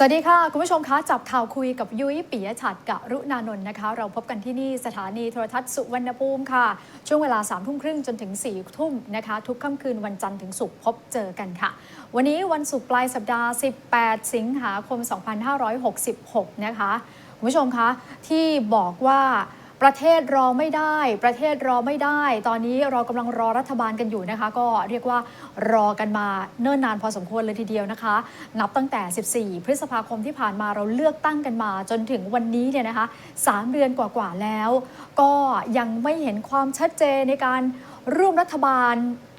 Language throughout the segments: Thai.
สวัสดีค่ะ คุณผู้ชมคะจับข่าวคุยกับยุ้ยปิยฉัดกะรุณานนท์นะคะ เราพบกันที่นี่สถานีโทรทัศน์สุวรรณภูมิค่ะ ช่วงเวลา3ามทุ่มครึ่งจนถึง4ี่ทุ่มนะคะ ทุกค่ำคืนวันจันทร์ถึงศุกร์พบเจอกันค่ะ วันนี้วันศุกร์ปลายสัปดาห์ 18 สิงหาคม 2566 นะคะ คุณผู้ชมคะที่บอกว่า ประเทศรอไม่ได้ ประเทศรอไม่ได้ ตอนนี้เรากำลังรอรัฐบาลกันอยู่นะคะ ก็เรียกว่ารอกันมาเนิ่นนานพอสมควรเลยทีเดียวนะคะ นับตั้งแต่ 14 พฤษภาคมที่ผ่านมาเราเลือกตั้งกันมา จนถึงวันนี้เนี่ยนะคะ3เดือนกว่าๆแล้ว ก็ยังไม่เห็นความชัดเจนในการร่วมรัฐบาล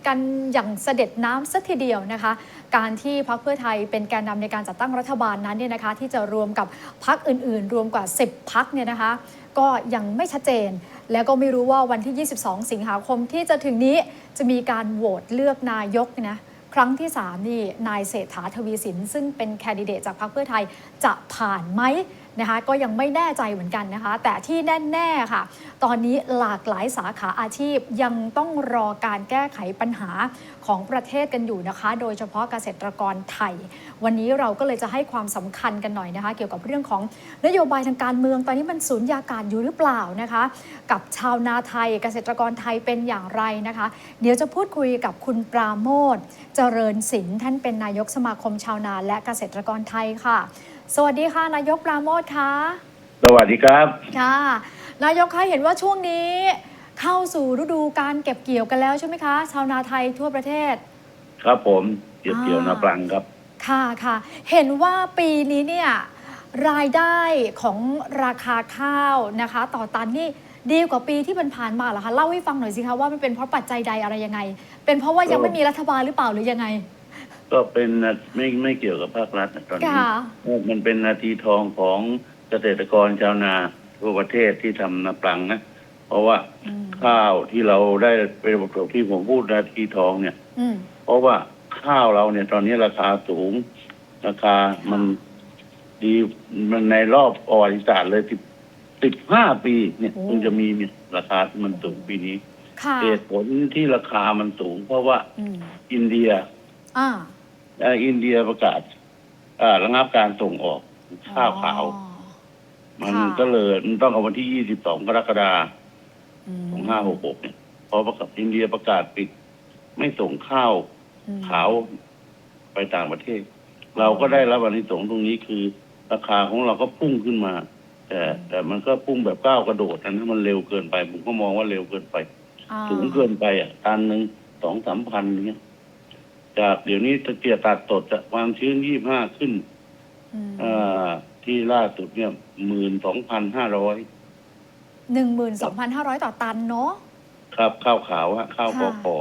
กันอย่างเสด็จน้ำสักทีเดียวนะคะ การที่พรรคเพื่อไทยเป็นแกนนำในการจัดตั้งรัฐบาลนั้นเนี่ยนะคะ ที่จะรวมกับพรรคอื่น ๆ รวมกว่า 10พรรคเนี่ยนะคะ ก็ยังไม่ชัดเจน แล้วก็ไม่รู้ว่าวันที่ 22 สิงหาคมที่จะถึงนี้จะมีการโหวตเลือกนายกนะครั้งที่ 3 นี่นายเศรษฐาทวีสิน ซึ่งเป็นแคนดิเดตจากพรรคเพื่อไทยจะผ่านไหม นะคะก็ยังไม่แน่ใจเหมือนกันนะคะ แต่ที่แน่ ๆ ค่ะ ตอนนี้หลากหลายสาขาอาชีพยังต้องรอการแก้ไขปัญหาของประเทศกันอยู่นะคะ โดยเฉพาะเกษตรกรไทย วันนี้เราก็เลยจะให้ความสำคัญกันหน่อยนะคะ เกี่ยวกับเรื่องของนโยบายทางการเมือง ตอนนี้มันสูญญากาศอยู่หรือเปล่านะคะ กับชาวนาไทยเกษตรกรไทยเป็นอย่างไรนะคะ เดี๋ยวจะพูดคุยกับคุณปราโมทเจริญศิลป์ท่านเป็นนายกสมาคมชาวนาและเกษตรกรไทยค่ะ สวัสดีค่ะ นายกปราโมทค่ะสวัสดีครับ ค่ะ นายกคะเห็นว่าช่วงนี้ เข้าสู่ฤดูการเก็บเกี่ยวกันแล้วใช่ไหมคะ ชาวนาไทยทั่วประเทศ ครับผมเกี่ยวอ่าเกี่ยวนาปลังครับ ค่ะค่ะ เห็นว่าปีนี้เนี่ยรายได้ของราคาข้าวนะคะ ต่อตันนี่ดีกว่าปีที่ผ่านๆมาเหรอคะเล่าให้ฟังหน่อยสิคะว่ามันเป็นเพราะปัจจัยใดอะไรยังไง เป็นเพราะว่ายังก็ไม่มีรัฐบาลหรือเปล่าหรือยังไง ก็เป็นนาไม่ไม่เกี่ยวกับภาครัฐนะตอนนี้ค่ะ มันเป็นนาทีทองของเกษตรกรชาวนาทั่วประเทศที่ทำนาปลังนะ เพราะว่าอืมข้าวที่เราได้เป็นบทที่ผมพูดนาทีทองเนี่ย อืม เพราะว่าข้าวเราเนี่ย ตอนนี้ราคาสูง ราคามันดีมันในรอบประวัติศาสตร์เลยสิบสิบห้าปีเนี่ยโอ้เพิ่งจะมีเนี่ยราคาที่มันสูงปีนี้ค่ะเหตุผลที่ราคามันสูง เพราะว่าอืมอินเดียอ่าเอ่ออินเดียประกาศอ่าระงับการส่งออกข้าวขาวอ๋อมันค่ะก็เลยมันต้องเอาวันที่22กรกฎาอืมคม2566เนี่ยพอประกาศอินเดียประกาศปิด ไม่ส่งข้าวอืมขาวไปต่างประเทศ เราก็ได้รับวันที่สงส์ตรงนี้คือ ราคาของเราก็พุ่งขึ้นมา แต่แต่มันก็พุ่งแบบก้าวกระโดดนะมันเร็วเกินไป ผมก็มองว่าเร็วเกินไปอ่าสูงเกินไปอะตันหนึ่งสองสามพันเนี้ย จากเดี๋ยวนี้ตะเกียบตัดตดจากความชื้นยี่ห้าขึ้นอืมเอ่อที่ล่าสุดเนี่ยหมื่นสองพันห้าร้อยหนึ่งหมื่นสองพันห้าร้อยต่อตันเนาะครับข้าวขาวฮะข้าวกค่ะขอ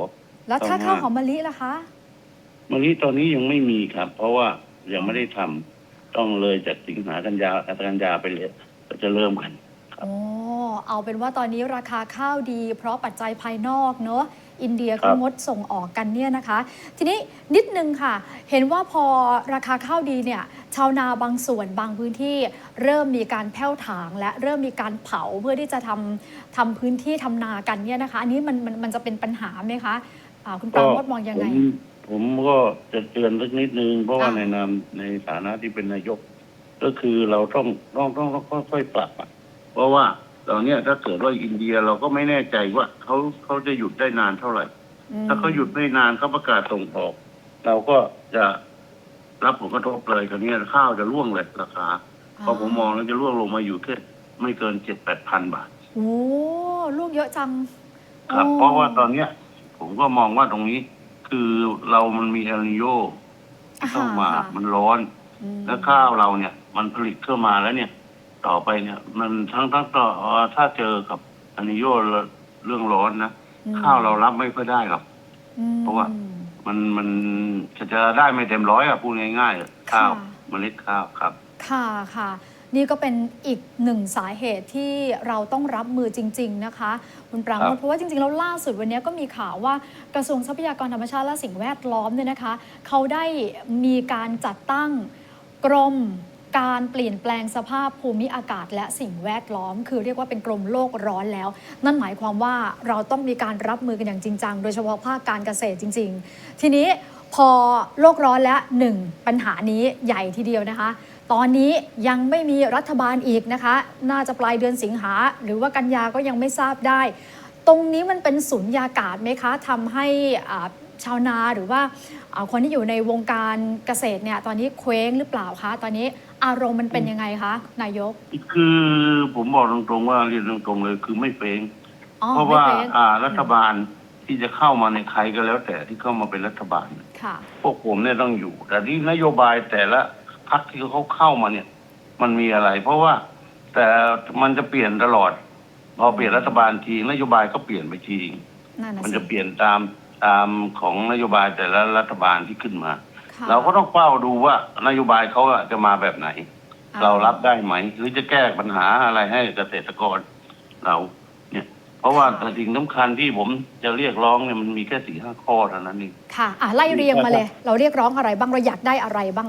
แล้วถ้าประมาณข้าวหอมมะลิล่ะคะมะลิตอนนี้ยังไม่มีครับ เพราะว่ายังไม่ได้ทำต้องเลยจากสิงหากันยากันยาไปเลยก็จะเริ่มกันโอ้เอาเป็นว่าตอนนี้ราคาข้าวดี เพราะปัจจัยภายนอกเนอะ อินเดียครัก็งดส่งออกกันเนี่ยนะคะ ทีนี้นิดนึงค่ะ เห็นว่าพอราคาข้าวดีเนี่ยชาวนาบางส่วนบางพื้นที่เริ่มมีการแผ่วถาง และเริ่มมีการเผาเพื่อที่จะทำทำพื้นที่ทำนากันเนี่ยนะคะ อันนี้มันมันมันจะเป็นปัญหาไหมคะอ่าคุณปราโมทมองยังไงผมผมก็จะเตือนสักนิดนึง เพราะว่าในนามในฐานะที่เป็นนายก ก็คือเราต้องต้องต้องต้องค่อยๆปรับเพราะว่า ตอนเนี้ยถ้าเกิดว่าอินเดียเราก็ไม่แน่ใจว่าเขาเขาจะหยุดได้นานเท่าไหร่ อืมถ้าเขาหยุดไม่นานเขาประกาศส่งออก เราก็จะรับผลกระทบเลยคราวนี้ข้าวจะร่วงเลยราคาเพราะผมมองแล้วจะร่วงลงมาอยู่แค่ไม่เกินเจ็ดแปดพันบาท โอ้ลูกเยอะจังครับ โอ้เพราะว่าตอนเนี้ย ผมก็มองว่าตรงนี้ คือเรามันมีเอลนิโยเข้ามา ค่ะมันร้อน อืมแล้วข้าวเราเนี่ย มันผลิตเข้ามาแล้วเนี่ย ต่อไปเนี่ย มันทั้งทั้งต่อเอ่อถ้าเจอกับเอลนิโยเรื่องร้อนนะอืมข้าวเรารับไม่ค่อยได้หรอก อืม เพราะว่า มันมันจะจะได้ไม่เต็มร้อยอะพูดง่ายๆข้าวค่ะ เมล็ดข้าวครับ ค่ะค่ะ นี่ก็เป็นอีกหนึ่งสาเหตุที่เราต้องรับมือจริง ๆ นะคะคุณปราโมครัทบ เพราะว่าจริง ๆ แล้วล่าสุดวันนี้ก็มีข่าวว่ากระทรวงทรัพยากรธรรมชาติและสิ่งแวดล้อมเนี่ยนะคะ เขาได้มีการจัดตั้งกรม การเปลี่ยนแปลงสภาพภูมิอากาศและสิ่งแวดล้อม คือเรียกว่าเป็นกรมโลกร้อนแล้ว นั่นหมายความว่าเราต้องมีการรับมือกันอย่างจริงจังโดยเฉพาะภาคการเกษตรจริง ๆ ทีนี้พอโลกร้อนและหนึ่งปัญหานี้ใหญ่ทีเดียวนะคะ ตอนนี้ยังไม่มีรัฐบาลอีกนะคะ น่าจะปลายเดือนสิงหาหรือว่ากันยาก็ยังไม่ทราบได้ ตรงนี้มันเป็นสุญญากาศไหมคะทำให้ชาวนาหรือว่าคนที่อยู่ในวงการเกษตรเนี่ยตอนนี้เคว้งหรือเปล่าคะตอนนี้ อารมณ์มันเป็นยังไงคะนายก คือผมบอกตรงๆว่าเรียนตรงๆเลย คือไม่เฟ้งอ๋อเพราะไม่ว่าเคว้งอ่ารัฐบาลที่จะเข้ามาในใครก็แล้วแต่ที่เข้ามาเป็นรัฐบาล ค่ะ พวกผมเนี่ยต้องอยู่ แต่ที่นโยบายแต่ละพรรคที่เขาเข้ามาเนี่ย มันมีอะไร เพราะว่าแต่มันจะเปลี่ยนตลอด พอเปลี่ยนรัฐบาลทีนโยบายก็เปลี่ยนไปที นั่นน่ะมันสิจะเปลี่ยนตามตามของนโยบายแต่ละรัฐบาลที่ขึ้นมาค่ะ เราก็ต้องเฝ้าดูว่านโยบายเขาอะจะมาแบบไหนอ่เรารับได้ไหม หรือจะแก้ปัญหาอะไรให้เกษตรกรเรา เนี่ย เพราะว่าสิ่งสำคัญที่ผมจะเรียกร้องเนี่ยมันมีแค่สี่ห้าข้อเท่านั้นเองค่ะอะไล่เรียงมาเลย เราเรียกร้องอะไรบ้างเราอยากได้อะไรบ้าง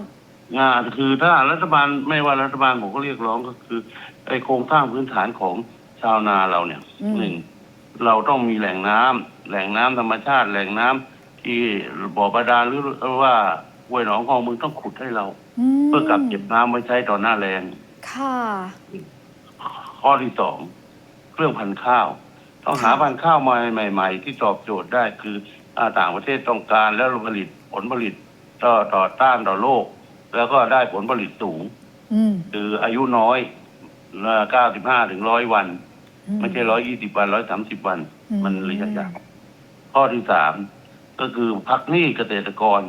งานคือถ้ารัฐบาลไม่ว่ารัฐบาลผมก็เรียกร้องก็คือไอโครงสร้างพื้นฐานของชาวนาเราเนี่ยอืมหนึ่งเราต้องมีแหล่งน้ำแหล่งน้ำธรรมชาติ แหล่งน้ำที่บ่อบาดาลหรือว่า ห้วยหนองคลองมึงต้องขุดให้เรามเพื่อกักเก็บน้ำไว้ใช้ต่อหน้าแรงค่ะ ข้อที่สองเครื่องพันธุ์ข้าว ต้องหาค่ะพันธุ์ข้าวมาใหม่ ๆ ที่ตอบโจทย์ได้คืออาต่างประเทศต้องการแล้วผลิตผลผลิตต่อต่อต้านต่อโลก แล้วก็ได้ผลผลิตสูงอืมคืออายุน้อยเก้าสิบห้าถึงร้อยวัน ไม่ใช่ร้อยยี่สิบวันร้อยสามสิบวันอืมมันระยะยาวข้อที่สามก็คือพักหนี้เกษตรกร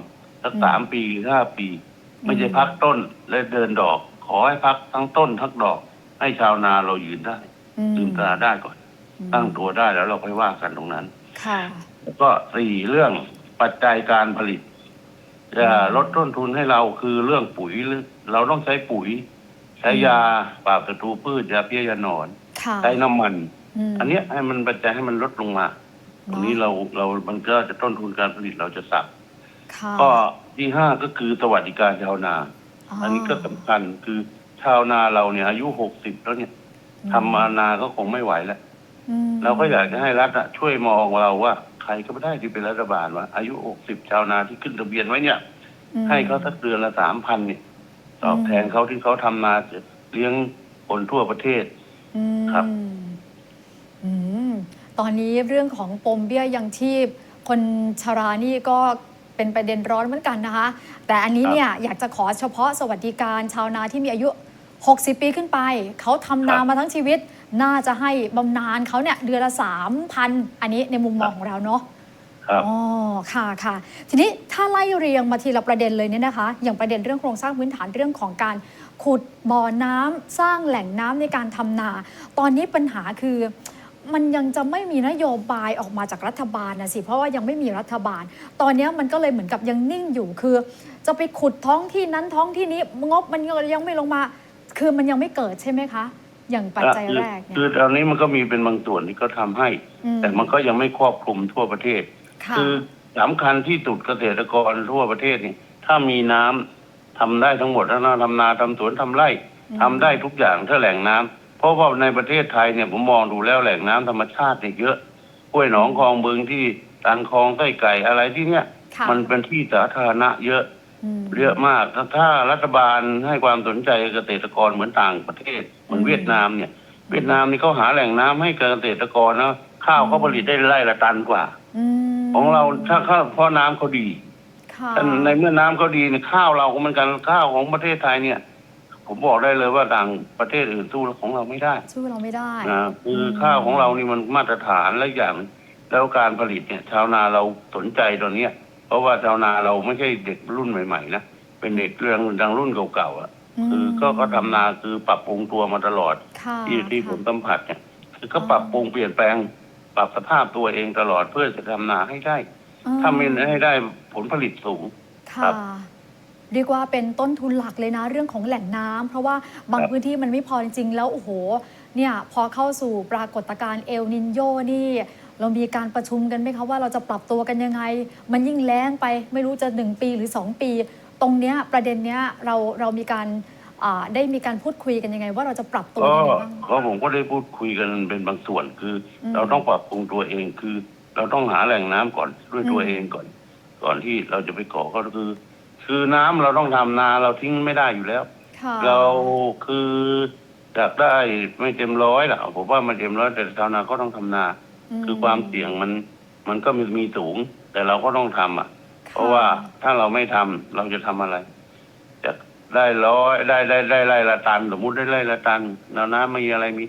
สักอืมสามปีห้าปี ไม่ใช่อืมพักต้นและเดินดอก ขอให้พักทั้งต้นทั้งดอก ให้ชาวนาเรายืนได้อืมลืมตาได้ก่อนอืมตั้งตัวได้แล้วเราค่อยว่ากันตรงนั้น ค่ะแล้วก็สี่เรื่องปัจจัยการผลิตจะอืมลดต้นทุนให้เราคือเรื่องปุ๋ยหรือเราต้องใช้ปุ๋ย ใช้อืมยาปราบศัตรูพืชยาเพี้ยยาหนอนค่ะใช้น้ำมันมอันเนี้ยให้มันปัจจัยให้มันลดลงมาตรงนี้เราเรามันก็จะต้นทุนการผลิตเราจะสับ ค่ะก็ที่ห้าก็คือสวัสดิการชาวนา อันนี้ก็สำคัญคือชาวนาเราเนี่ย อายุหกสิบแล้วเนี่ยทำมานาก็คงไม่ไหวแล้วอืมเราก็อยากจะให้รัฐอะช่วยมองเราว่า ใครก็ไม่ได้ที่เป็นรัฐบาลว่าอายุหกสิบชาวนาที่ขึ้นทะเบียนไว้เนี่ยอืมให้เขาสักเดือนละสามพันเนี่ยตอบอืมแทนเขาที่เขาทำนาเลี้ยงคนทั่วประเทศอืมครับอืมตอนนี้เรื่องของปมเบี้ยยังชีพ คนชรานี่ก็ เป็นประเด็นร้อนเหมือนกันนะคะ แต่อันนี้เนี่ยอยากจะขอเฉพาะสวัสดิการชาวนาที่มีอายุ 60 ปีขึ้นไป เขาทำนามาทั้งชีวิต น่าจะให้บำนาญเขาเนี่ยเดือนละ 3,000 อันนี้ในมุมมองของเราเนาะครับอ๋อค่ะค่ะ ทีนี้ถ้าไล่เรียงมาทีละประเด็นเลยเนี่ยนะคะ อย่างประเด็นเรื่องโครงสร้างพื้นฐานเรื่องของการขุดบ่อน้ำสร้างแหล่งน้ำในการทำนา ตอนนี้ปัญหาคือ มันยังจะไม่มีนโยบายออกมาจากรัฐบาลนะสิเพราะว่ายังไม่มีรัฐบาล ตอนนี้มันก็เลยเหมือนกับยังนิ่งอยู่คือ จะไปขุดท้องที่นั้นท้องที่นี้งบมันยังไม่ลงมา คือมันยังไม่เกิดใช่ไหมคะ อย่างปัจจัยแรกเนี่คือยตอนนี้มันก็มีเป็นบางส่วนที่เขาทำให้มแต่มันก็ยังไม่ครอบคลุมทั่วประเทศค่ะคือสำคัญที่สุดเกษตรกรทั่วประเทศนี่ถ้ามีน้ำทำได้ทั้งหมดแล้วนะทำนาทำสวนทำไร่อืมทำได้ทุกอย่างถ้าแหล่งน้ำ เพราะว่าในประเทศไทยเนี่ยผมมองดูแล้วแหล่งน้ำธรรมชาติเนี่ยเยอะห้วยหนองคลองบึงที่ตันคลองไส้ไก่อะไรที่เนี่ยค่ะมันเป็นที่สาธารณะเยอะมเยอะมากถ้าถ้ารัฐบาลให้ความสนใจเกษตรกรเหมือนต่างประเทศเหมือนอืมเวียดนามเนี่ย เวียดนามนี่เขาหาแหล่งน้ำให้เกษตรกรนะข้าวเขาผลิตได้ไร่ละตันกว่าอืมของเราถ้าข้าวเพราะน้ำเขาดีค่ะแต่ในเมื่อน้ำเขาดีเนี่ยข้าวเราก็เหมือนกันข้าวของประเทศไทยเนี่ย ผมบอกได้เลยว่าต่างประเทศอื่นสู้ของเราไม่ได้สู้เราไม่ได้นะคือข้าวของเรานี่มันมาตรฐานและอย่างแล้วการผลิตเนี่ยชาวนาเราสนใจตอนเนี้ย เพราะว่าชาวนาเราไม่ใช่เด็กรุ่นใหม่ๆนะเป็นเด็กเรื่องดังรุ่นเก่าๆอะคือก็ก็ทำนาคือปรับปรุงตัวมาตลอดค่ะที่ที่ค่ะผมสัมผัสเนี่ยคือก็อ๋อปรับปรุงเปลี่ยนแปลง ปรับสภาพตัวเองตลอดเพื่อจะทำนาให้ได้อ่าถ้าไม่ให้ได้ผลผลิตสูงครัค่ะบ เรียกว่าเป็นต้นทุนหลักเลยนะเรื่องของแหล่งน้ำเพราะว่าบางครับพื้นที่มันไม่พอจริงๆ แล้วโอ้โหเนี่ยพอเข้าสู่ปรากฏการณ์เอลนินโยนี่เรามีการประชุมกันไหมคะว่าเราจะปรับตัวกันยังไง มันยิ่งแรงไปไม่รู้จะ 1 ปีหรือ 2 ปี ตรงเนี้ยประเด็นเนี้ยเราเรามีการอ่าได้มีการพูดคุยกันยังไง ว่าเราจะปรับตัวก็ยังไงบ้างก็ผมก็ได้พูดคุยกันเป็นบางส่วนคืออมเราต้องปรับปรุงตัวเองคือ เราต้องหาแหล่งน้ำก่อนด้วยตัวอืมเองก่อน ก่อนที่เราจะไปก่อก็คือ คือน้ำเราต้องทำนาเราทิ้งไม่ได้อยู่แล้ว ค่ะเราคืออยากได้ไม่เต็มร้อยหรอกผมว่ามันเต็มร้อยแต่ชาวนาก็ต้องทำนาคือความเสี่ยงมันมันก็มีมีสูง แต่เราก็ต้องทำอะ เพราะว่าถ้าเราไม่ทำเราจะทำอะไรจะได้ร้อยได้ได้ได้ไร่ละตันสมมุติได้ไร่ละตันแล้วนะไม่มีอะไรมี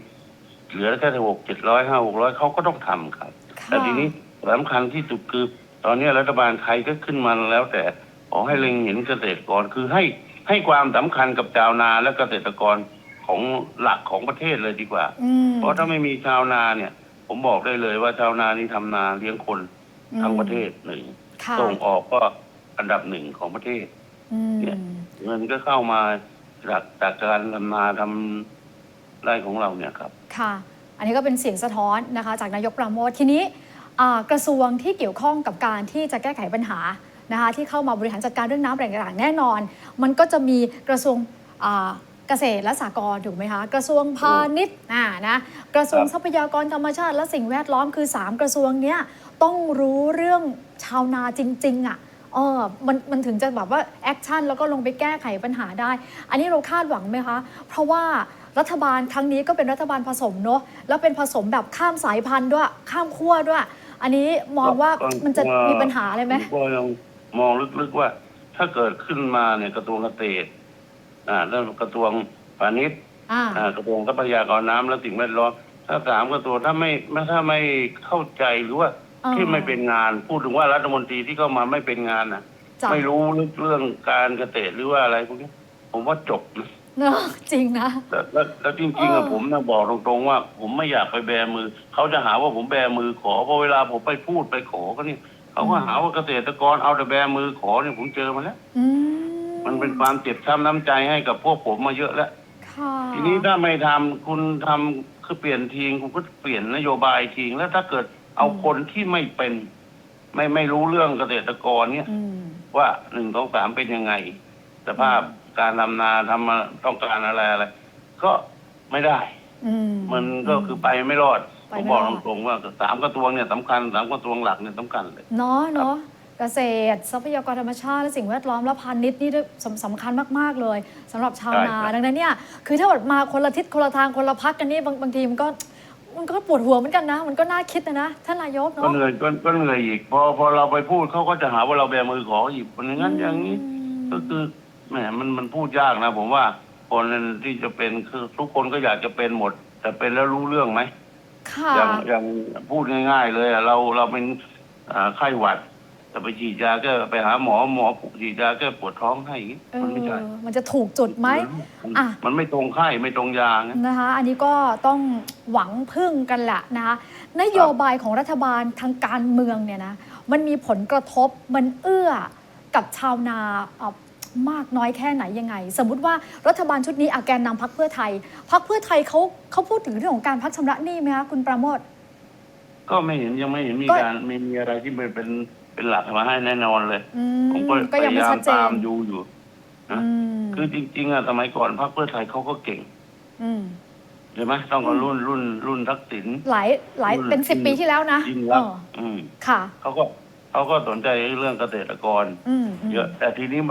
เหลือแค่หกเจ็ดร้อยห้าหกร้อยเขาก็ต้องทำครับ ค่ะแต่ทีนี้สำคัญที่สุดคือ ตอนนี้รัฐบาลใครก็ขึ้นมาแล้วแต่ ขอให้เล็งเห็นเกษตรกรคือให้ให้ความสำคัญกับชาวนาและเกษตรกรของหลักของประเทศเลยดีกว่าอืมเพราะถ้าไม่มีชาวนาเนี่ย ผมบอกได้เลยว่าชาวนานี่ทำนาเลี้ยงคนทั้งประเทศหนึ่งค่ะส่งออกก็อันดับหนึ่งของประเทศอืมเนี่ยเงินก็เข้ามาจากจากการทำนาทำไร่ของเราเนี่ยครับ ค่ะ อันนี้ก็เป็นเสียงสะท้อนนะคะ จากนายกปราโมททีนี้อ่ากระทรวงที่เกี่ยวข้องกับการที่จะแก้ไขปัญหา นะคะที่เข้ามาบริหารจัดการเรื่องน้ำแหล่งต่างๆแน่นอน มันก็จะมีกระทรวงอ่าเกษตรและสหกรณ์ถูกไหมคะกระทรวงพาณิชย์อ่านะกระทรวงครับทรัพยากรธรรมชาติ และสิ่งแวดล้อมคือ 3 กระทรวงเนี้ยต้องรู้เรื่องชาวนาจริงๆอะเออมันมันถึงจะแบบว่าแอคชั่นแล้วก็ลงไปแก้ไขปัญหาได้ อันนี้เราคาดหวังไหมคะ เพราะว่ารัฐบาลครั้งนี้ก็เป็นรัฐบาลผสมเนอะแล้วเป็นผสมแบบข้ามสายพันธุ์ด้วยข้ามขั้วด้วย อันนี้มองว่ามันจะมีปัญหาอะไรไหมผ มก็ยังมองลึกๆว่า ถ้าเกิดขึ้นมาเนี่ยกระทรวงเกษตรอ่าแล้วกระทรวงพาณิชย์อ่าอ่ากระทรวงทรัพยากรน้ำและสิ่งแวดล้อมถ้าสามกระทรวงถ้าไม่ถ้าไม่เข้าใจหรือว่าอ่าที่ไม่เป็นงาน พูดถึงว่ารัฐมนตรีที่เข้ามาไม่เป็นงานนะจ้ะไม่รู้เรื่องการเกษตรหรือว่าอะไรพวกนี้ผมว่าจบนะ เนอะจริงนะ แล้วแล้วแล้วจริงๆเออะอผมนะบอกตรงๆว่า ผมไม่อยากไปแบมือ เขาจะหาว่าผมแบมือขอเพราะเวลาผมไปพูดไปขอก็นี่ เขาก็หาว่าเกษตรกรเอาแต่แบมือขอเนี่ยผมเจอมาแล้วอืมันเป็นความเจ็บช้ำน้ำใจให้กับพวกผมมาเยอะแล้ว ค่ะทีนี้ถ้าไม่ทำคุณทำคือเปลี่ยนทีงคุณก็เปลี่ยนนโยบายทีงแล้วถ้าเกิดเอาคนที่ไม่เป็น ไม่ไม่รู้เรื่องเกษตรกรเนี่ย อืม ว่าหนึ่งสองสามเป็นยังไง สภาพการทำนาทำมาต้องการอะไรอะไร ก็ไม่ได้ อืมมันก็คือไปไม่รอดไป ผมไม่บอกรอดตรงๆว่าสามกระทรวงเนี่ยสำคัญสามกระทรวงหลักเนี่ยสำคัญเลย เนาะเนาะเกษตร ทรัพยากรธรรมชาติและสิ่งแวดล้อมและพาณิชย์นี่สำสำคัญมากๆเลยสำหรับชาวนา ใช่ครับ ดังนั้นเนี่ยคือถ้าแบบมาคนละทิศคนละทางคนละพักกันนี่บางบางทีมันก็มันก็ปวดหัวเหมือนกันนะ มันก็น่าคิดนะนะท่านนายกก็เนาะเหนื่อยก็ก็เหนื่อยอีก พอพอเราไปพูดเขาก็จะหาว่าเราแบมือขออีกคนอย่างนั้นอย่างนี้ ก็คือแหมมันมันพูดยากนะ ผมว่าคนที่จะเป็นคือทุกคนก็อยากจะเป็นหมด แต่เป็นแล้วรู้เรื่องไหม ค่ะอย่างอย่างพูดง่าย ๆ เลยอะเราเราเป็นอ่าไข้หวัดจะไปฉีดยาก็ไปหาหมอหมอฉีดยาแก้ปวดท้องให้อย่างงี้เอมันไม่ใช่อมันจะถูกจุดไหมมันอะ มันไม่ตรงไข้ไม่ตรงยาไง นะคะ อันนี้ก็ต้องหวังพึ่งกันแหละนะคะนโยบายของรัฐบาลทางการเมืองเนี่ยนะมันมีผลกระทบมันเอื้อกับชาวนาเอ่อ มากน้อยแค่ไหนยังไง สมมุติว่ารัฐบาลชุดนี้อาแกนนำพักเพื่อไทยพักเพื่อไทยเขาเขาพูดถึงเรื่องของการพักชำระหนี้ไหมคะคุณประโมทก็ไม่เห็นยังไม่เห็นมีก็การมีมีอะไรที่เป็นเป็นเป็นหลักมาให้แน่นอนเลยอืผมก็มก็พยังไม่ยายาชัมดเจตานมดูอยู่นะอืมคือจริง ๆอะสมัยก่อนพรรคเพื่อไทยเขาก็เก่งอืมใช่ไหมต้องเอารุ่นรุ่นรุ่นทักษิณหลายหลายอืมเป็นสิบปีที่แล้วนะยิ่งรักษเอณ์ออืมค่ะเขาก็เขาก็สนใจเรื่องเกษตรกรอืมมเยอะแต่ทีนี้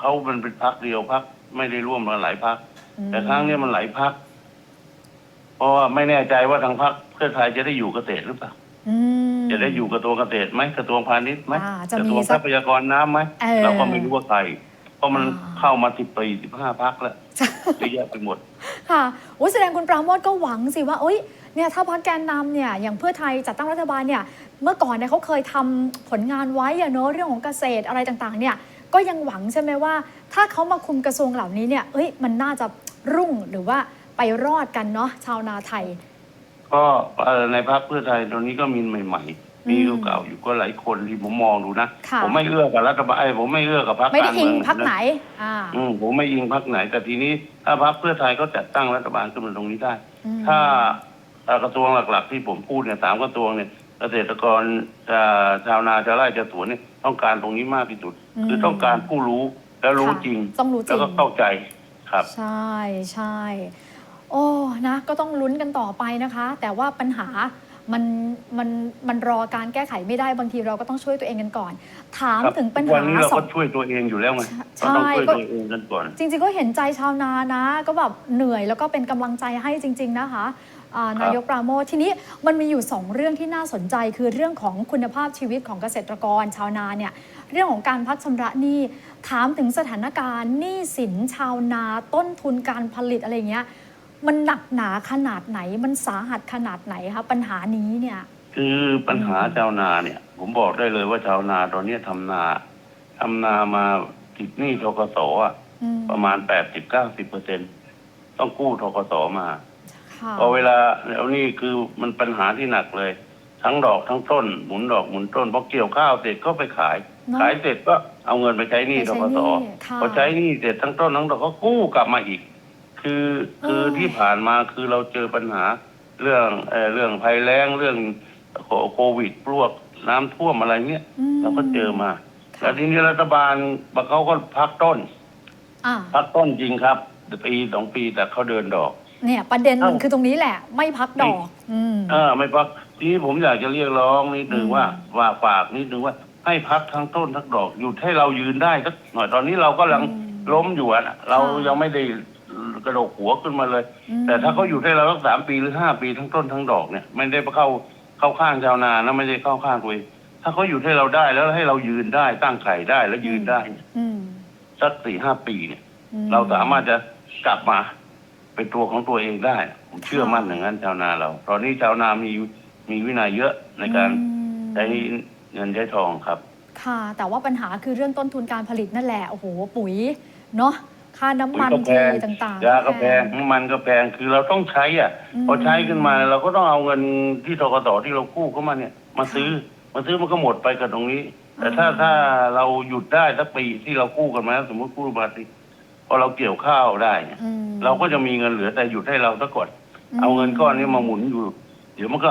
เขามันเป็นพักเดียวพักไม่ได้ร่วมกันหลายพักอืมแต่ครั้งเนี้ยมันหลายพักเพราะว่าไม่แน่ใจว่าทางพักเพื่อไทยจะได้อยู่เกษตรหรือเปล่าอืมจะได้อยู่กระทรวงเกษตรไหมกระทรวงพาณิชย์ไหมอ่าจะกระมีทรวงสัทกรัพยากรน้ำไหมเออเราก็ไม่รู้ว่าใครเพราะมันอ่าเข้ามาสิบปีสิบห้าพักแล้วเยอะแยะไปหมด ค่ะโอ้ยแสดงคุณปราโมทก็หวังสิว่าเอ้ยเนี่ยถ้าพรรคแกนนำเนี่ยอย่างเพื่อไทยจัดตั้งรัฐบาลเนี่ย เมื่อก่อนเนี่ยเขาเคยทำผลงานไว้อะเนอะเรื่องของเกษตรอะไรต่างๆ เนี่ย ก็ยังหวังใช่ไหมว่า ถ้าเขามาคุมกระทรวงเหล่านี้เนี่ยเอ้ยมันน่าจะรุ่งหรือว่าไปรอดกันเนาะชาวนาไทย ก็เอ่อในพักเพื่อไทยตอนนี้ก็มีใหม่ ๆ มีอืมเก่าๆอยู่ก็หลายคนที่ผมมองดูนะค่ะผมไม่เอื้อกับรัฐบาลไอ้ยผมไม่เอื้อกับพรรคไม่ได้การอิเมืงองพักไหนนะอ่าอืมผมไม่อิงพรรคไหน แต่ทีนี้ถ้าพรรคเพื่อไทยเขาจัดตั้งรัฐบาลขึ้นมาตรงนี้ได้อืมถ้าเอ่อกระทรวงหลัก ๆ ที่ผมพูดเนี่ยสามกระทรวงเนี่ยเกษตรกรจะชาวนาชาวไร่ชาวสวนเนี่ย ต้องการตรงนี้มากที่สุดคือต้องการผู้รู้และรู้ค่ะจริง ต้องรู้จแล้วริงก็เข้าใจครับ ใช่ใช่โอ้นะก็ต้องลุ้นกันต่อไปนะคะ แต่ว่าปัญหามันมันมันรอการแก้ไขไม่ได้บางทีเราก็ต้องช่วยตัวเองกันก่อน ถามครับถึงปัญวัหานี้เราสอก็ง ช่วยตัวเองอยู่แล้วไงใช่ก็ต้องช่วยก็ตัวเองกันก่อน จริงๆก็เห็นใจชาวนานะ ก็แบบเหนื่อยแล้วก็เป็นกำลังใจให้จริง ๆ นะคะอ่าครับ นายกปราโมททีนี้มันมีอยู่ 2 เรื่องที่น่าสนใจ คือเรื่องของคุณภาพชีวิตของเกษตรกรชาวนาเนี่ยเรื่องของการพักชำระหนี้ถามถึงสถานการณ์หนี้สินชาวนาต้นทุนการผลิตอะไรเงี้ยมันหนักหนาขนาดไหน มันสาหัสขนาดไหนคะปัญหานี้เนี่ย คือปัญหาชาวนาเนี่ย ผมบอกได้เลยว่าชาวนาตอนนี้ทำนาทำนามาติดหนี้ทกสอะอืมประมาณแปดสิบเก้าสิบเปอร์เซ็นต้องกู้ทกสมาค่ะ พอเวลาแล้วนี่คือมันปัญหาที่หนักเลย ทั้งดอกทั้งต้นหมุนดอกหมุนต้นพอเกี่ยวข้าวเสร็จก็ไปขายเนอะขายเสร็จก็เอาเงินไปใช้หนี้ไปทใช้กหสนี้ค่ะพอใช้หนี้เสร็จทั้งต้นทั้งดอกก็กู้กลับมาอีก คือคือเออที่ผ่านมาคือเราเจอปัญหาเรื่องเออเรื่องภัยแล้งเรื่องโคโควิดพวกน้ำท่วมอะไรเนี้ยอืมเราก็เจอมาค่ะแล้วทีนี้รัฐบาลเขาก็พักต้นอ่าพักต้นจริงครับปีสองปีแต่เขาเดินดอก เนี่ยประเด็นมันเอ้า คือตรงนี้แหละ ไม่พักดอก อืม เออไม่พักทีนี้ผมอยากจะเรียกร้องนิดนึงอืมว่าว่าฝากนิดนึงว่าให้พักทั้งต้นทั้งดอกหยุดให้เรายืนได้สักหน่อยตอนนี้เราก็กำลังล้มอยู่อะนะเรายังไม่ได้กระโดดหัวขึ้นมาเลย อืม แต่ถ้าเขาอยู่ให้เราสักสามปีหรือห้าปีทั้งต้นทั้งดอกเนี่ยไม่ได้เข้าเข้าข้างชาวนานะไม่ได้เข้าข้างตัวเองถ้าเขาอยู่ให้เราได้แล้วให้เรายืนได้ตั้งไข่ได้แล้วยืนได้เนี่ยอืมสักสี่ห้าปีเนี่ย อืมเราสามารถจะกลับมา เป็นตัวของตัวเองได้ ผมเชื่อมั่นอย่างนั้นชาวนาเรา ตอนนี้ชาวนามีมีวินัยเยอะในการอืมใช้เงินใช้ทองครับ ค่ะ แต่ว่าปัญหาคือเรื่องต้นทุนการผลิตนั่นแหละโอ้โหปุ๋ยเนาะค่าน้ำมันปุ๋ยก็แพทีงต่างๆยาก็แพงน้ำมันก็แพงคือเราต้องใช้อะอืมพอใช้ขึ้นมาเราก็ต้องเอาเงินที่ทกสที่เรากู้เข้ามาเนี่ย มาซื้อมาซื้อมันก็หมดไปกับตรงนี้ แต่ถ้าอ่าถ้าเราหยุดได้สักปีที่เรากู้กันมา สมมติกู้มาสิ พอเราเกี่ยวข้าวได้เนี่ยอืม เราก็จะมีเงินเหลือแต่หยุดให้เราซะก่อนเอาเงินก้อนนี้มาหมุนอยู่ เดี๋ยวมันก็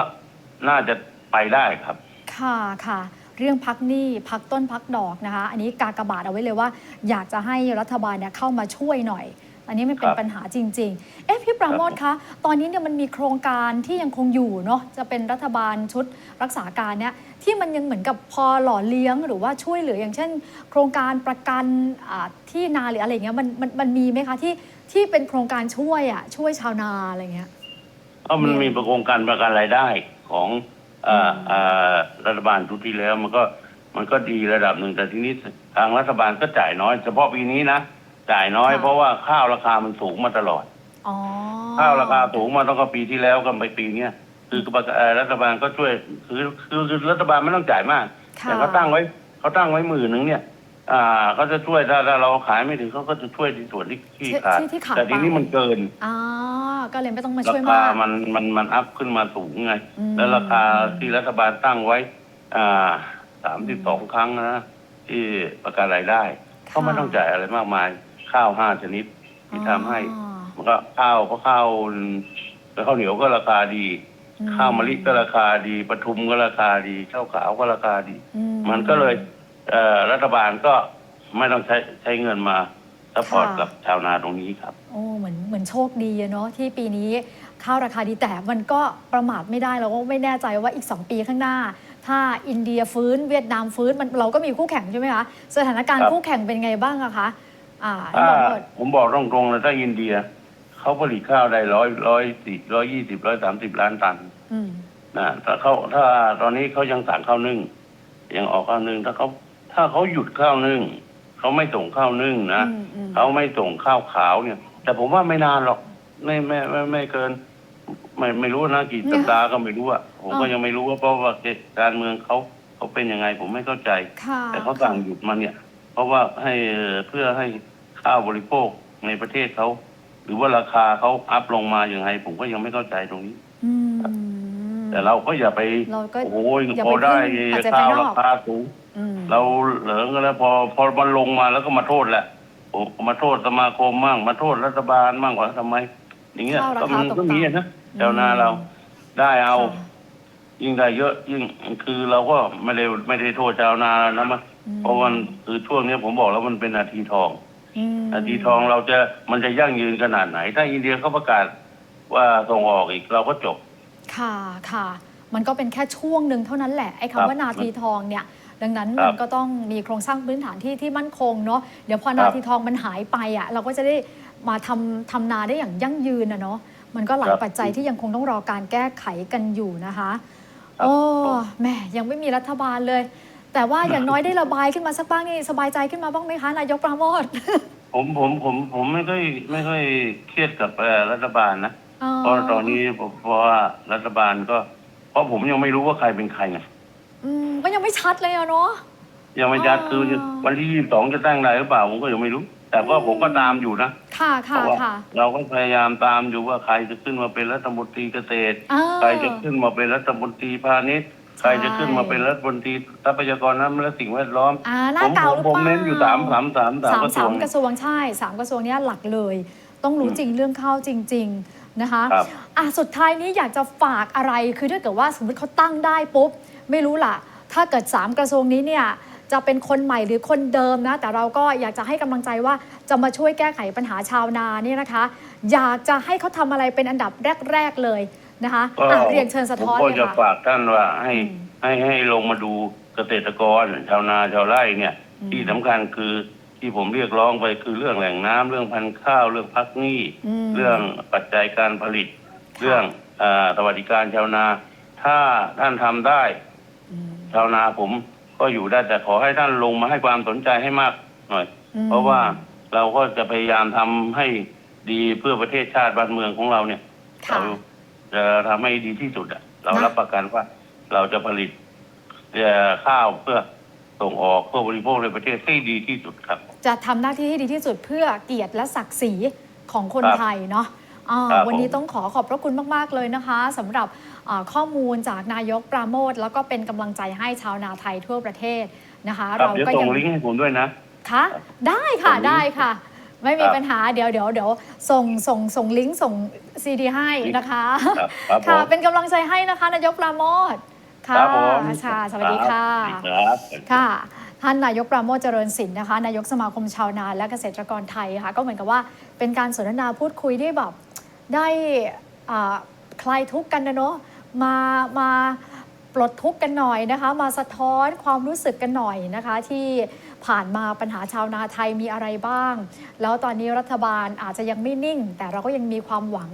น่าจะไปได้ครับ ค่ะค่ะ เรื่องพักหนี้พักต้นพักดอกนะคะ อันนี้กากบาทเอาไว้เลยว่า อยากจะให้รัฐบาลเนี่ยเข้ามาช่วยหน่อย อันนี้มันเป็นครับปัญหาจริง ๆ เอ๊ะพี่ปราโมทคะ ตอนนี้เนี่ยมันมีโครงการที่ยังคงอยู่เนาะจะเป็นรัฐบาลชุดรักษาการเนี่ยที่มันยังเหมือนกับพอหล่อเลี้ยงหรือว่าช่วยเหลืออย่างเช่น โครงการประกันอ่าที่นาหรืออะไรเงี้ยมันมันมันมีไหมคะที่ที่เป็นโครงการช่วยอะช่วยชาวนาอะไรเงี้ยเพราะมันเนี่ยมีประโครงการประกันรายได้ของเอ่อเอ่อรัฐบาลชุดที่แล้วมันก็มันก็ดีระดับหนึ่งแต่ทีนี้ทางรัฐบาลก็จ่ายน้อย เฉพาะปีนี้นะ จ่ายน้อย ค่ะ เพราะว่าข้าวราคามันสูงมาตลอด อ๋อข้าวราคาสูงมาตั้งแต่ปีที่แล้วกับไปปีเนี้ยคือประกันเอ่อรัฐบาลก็ช่วยคือคือคือรัฐบาลไม่ต้องจ่ายมาก ค่ะแต่เขาตั้งไว้เขาตั้งไว้หมื่นหนึ่งเนี่ย อ่าเขาจะช่วยถ้าถ้าเราขายไม่ถึงเขาก็จะช่วยในส่วนที่ที่ที่ขาดที่ที่ขาดแต่ทีนี้ไปมันเกินอ่าก็เลยไม่ต้องมาราช่วยคามาก มันมันมันอัพขึ้นมาสูงไง อืม แล้วราคาที่รัฐบาลตั้งไว้ อ่าสามสิบสองครั้งนะที่ประกันรายได้เขาไม่ต้องจ่ายอะไรมากมาย ข้าวห้าชนิดที่ทำให้ อ๋อ มันก็ข้าวก็ข้าวแล้วข้าวเหนียวก็ราคาดี อืข้าวมะลิก็ราคาดีปทุมก็ราคาดีข้าวขาวก็ราคาดี อืมันก็เลยเอ่อรัฐบาลก็ไม่ต้องใช้ใช้เงินมาสปอร์ตกับชาวนาตรงนี้ครับ โอ้เหมือนเหมือนโชคดีอะเนาะที่ปีนี้ข้าวราคาดีแต่มันก็ประมาทไม่ได้เราก็ไม่แน่ใจว่าอีก 2 ปีข้างหน้า ถ้าอินเดียฟื้นเวียดนามฟื้นมันเราก็มีคู่แข่งใช่ไหมคะสถานการณ์ครับ คู่แข่งเป็นไงบ้างอะคะ อ่าถ้าพี่บอกว่าผมบอกตรงๆเลยถ้าอินเดียเขาผลิตข้าวได้ร้อยร้อยสี่ร้อยยี่สิบร้อยสามสิบล้านตันอืม นะถ้าเขาถ้าตอนนี้เขายังสั่งข้าวนึ่งยังออกข้าวนึ่งถ้าเขาถ้าเขาหยุดข้าวนึ่งเขาไม่ส่งข้าวนึ่งนะอืมอืม เขาไม่ส่งข้าวขาวเนี่ย แต่ผมว่าไม่นานหรอกไม่ไม่ไม่ไม่เกิน ไม่ไม่รู้นะกี่สัปดาห์ก็ไม่รู้อะผมก็ยังไม่รู้ว่าเพราะว่าการเมืองเขาเขาเป็นยังไง ผมไม่เข้าใจ ค่ะแต่เขาสั่งหยุดมันเนี่ย เพราะว่าให้เอ่อเพื่อให้ ข้าวบริโภคในประเทศเขา หรือว่าราคาเขาอัพลงมาอย่างไรผมก็ยังไม่เข้าใจตรงนี้ อืม แต่เราก็อย่าไปเราก็โอ้โหอย่าพอไปได้พึ่งปัจจัยข้าวภายนราอกคาสูง อืม เราเหลิงกันแล้วพอพอมันลงมาแล้วก็มาโทษแหละโอ้มาโทษสมาคมมั่งมาโทษรัฐบาลมั่งว่าทำไม อย่างเงี้ยข้าวราก็คามันตกก็มีต่ำนะชาวนาเราได้เอา ค่ะ ยิ่งได้เยอะ ยิ่งคือเราก็ไม่ได้ไม่ได้โทษชาวนานะมันอืมเพราะมันคือช่วงเนี้ยผมบอกแล้วมันเป็นนาทีทองอืม นาทีทองเราจะมันจะยั่งยืนขนาดไหน ถ้าอินเดียเขาประกาศว่าส่งออกอีกเราก็จบ ค่ะค่ะ มันก็เป็นแค่ช่วงหนึ่งเท่านั้นแหละไอ้ครัคำบว่านาทีทองเนี่ย ดังนั้นครับมันก็ต้องมีโครงสร้างพื้นฐานที่ที่มั่นคงเนาะเดี๋ยวพอนาทีทองมันหายไปอะ เราก็จะได้มาทำทำนาได้อย่างยั่งยืนนะเนาะมันก็หลายปัจจัยที่ยังคงต้องรอการแก้ไขกันอยู่นะคะครับโอ้ผมแหม่ยังไม่มีรัฐบาลเลย แต่ว่าอย่างน้อยได้ระบายขึ้นมาสักบ้างนี่สบายใจขึ้นมาบ้างไหมคะนายกปราโมทผมผมผมผมไม่ค่อยไม่ค่อยเครียดกับเอ่อรัฐบาลนะเพราะตอนนี้ผมเพราะว่ารัฐบาลก็ เพราะผมยังไม่รู้ว่าใครเป็นใครไงอืมก็ยังไม่ชัดเลยอะเนาะยังไม่ชัดอ๋อคือวันที่ยี่สิบสองจะตั้งได้หรือเปล่าผมก็ยังไม่รู้ แต่ก็ผมก็ตามอยู่นะค่ะเพค่ะราะว่าค่ะ เราก็พยายามตามอยู่ว่าใครจะขึ้นมาเป็นรัฐมนตรีเกษตรอ่าใครจะขึ้นมาเป็นรัฐมนตรีพาณิชย์ ใช่ใครจะขึ้นมาเป็นรัฐมนตรีทรัพยากรน้ำและสิ่งแวดล้อมอ่าหน้าผมเก่าผมหรือผมเปล่า เน้นอยู่สามสามสามสามสามกระทรสาวมงกระทรวงใช่สามกระทรวงเนี้ยหลักเลย ต้องรู้อืมจริงเรื่องข้าวจริง ๆนะคะครับ อะสุดท้ายนี้อยากจะฝากอะไรคือถ้าเกิดว่าสมมติเขาตั้งได้ปุ๊บ ไม่รู้ล่ะ ถ้าเกิด3กระทรวงนี้เนี่ยจะเป็นคนใหม่หรือคนเดิมนะ แต่เราก็อยากจะให้กำลังใจว่าจะมาช่วยแก้ไขปัญหาชาวนาเนี่ยนะคะ อยากจะให้เขาทำอะไรเป็นอันดับแรก ๆ เลย นะคะก็อะเรียนเชิญสะท้อนผมก็เลยจะค่ะ ฝากท่านว่าให้อืมให้ให้ลงมาดูเกษตรกรชาวนาชาวไร่เนี่ย อืม ที่สำคัญคือที่ผมเรียกร้องไปคือเรื่องแหล่งน้ำเรื่องพันธุ์ข้าวเรื่องพักหนี้อืมเรื่องปัจจัยการผลิต ค่ะ เรื่องอาสวัสดิการชาวนา ถ้าท่านทำได้ อืมชาวนาผมก็อยู่ได้แต่ขอให้ท่านลงมาให้ความสนใจให้มากหน่อย อืม เพราะว่าเราก็จะพยายามทำให้ดีเพื่อประเทศชาติบ้านเมืองของเราเนี่ยค่ะ เรา จะทำให้ดีที่สุดอะเรานะรับประกันว่าเราจะผลิตเอ่อข้าวเพื่อส่งออกเพื่อบริโภคในประเทศให้ดีที่สุดครับ จะทำหน้าที่ให้ดีที่สุดเพื่อเกียรติและศักดิ์ศรีของคนครับไทยเนาะอ่าครับวันนี้ผมต้องขอขอบพระคุณมาก ๆ เลยนะคะสำหรับอ่าข้อมูลจากนายกปราโมทแล้วก็เป็นกำลังใจให้ชาวนาไทยทั่วประเทศนะคะครับเราเดี๋ยวก็ส่ยังงลิงก์ให้ผมด้วยนะคะ ได้ค่ะส่งลิงก์ได้ค่ะ ไม่มีครับปัญหาเดี๋ยวเดี๋ยวเดี๋ยวส่งส่งส่งลิงก์ส่งซีดีให้นะคะครับครับผค่ะมเป็นกำลังใจให้นะคะนายกปราโมทค่ะครับผมค่ะสวัสดีค่ะครับค่ะท่านนายกปราโมทเจริญศิลป์นะคะ นายกสมาคมชาวนาและเกษตรกรไทยค่ะ ก็เหมือนกับว่าเป็นการสนทนาพูดคุยได้แบบได้อ่าคลายทุกข์กันนะเนาะมามา ปลดทุกข์กันหน่อยนะคะ มาสะท้อนความรู้สึกกันหน่อยนะคะ ที่ผ่านมาปัญหาชาวนาไทยมีอะไรบ้าง แล้วตอนนี้รัฐบาลอาจจะยังไม่นิ่ง แต่เราก็ยังมีความหวัง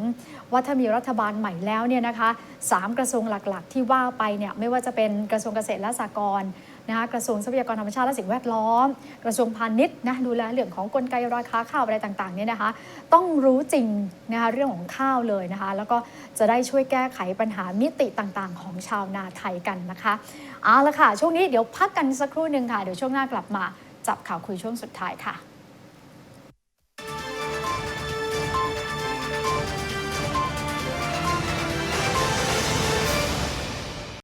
ว่าถ้ามีรัฐบาลใหม่แล้วเนี่ยนะคะสามกระทรวงหลักๆ ที่ว่าไปเนี่ยไม่ว่าจะเป็นกระทรวงเกษตรและสหกรณ์ นะคะกระทรวงทรัพยากรธรรมชาติและสิ่งแวดล้อม กระทรวงพาณิชย์นะดูแลเรื่องของกลไกราคาข้าวอะไรต่างๆเนี่ยนะคะ ต้องรู้จริงนะคะเรื่องของข้าวเลยนะคะ แล้วก็จะได้ช่วยแก้ไขปัญหามิติต่างๆ ของชาวนาไทยกันนะคะเอาละค่ะช่วงนี้เดี๋ยวพักกันสักครู่หนึ่งค่ะเดี๋ยวช่วงหน้ากลับมาจับข่าวคุยช่วงสุดท้ายค่ะ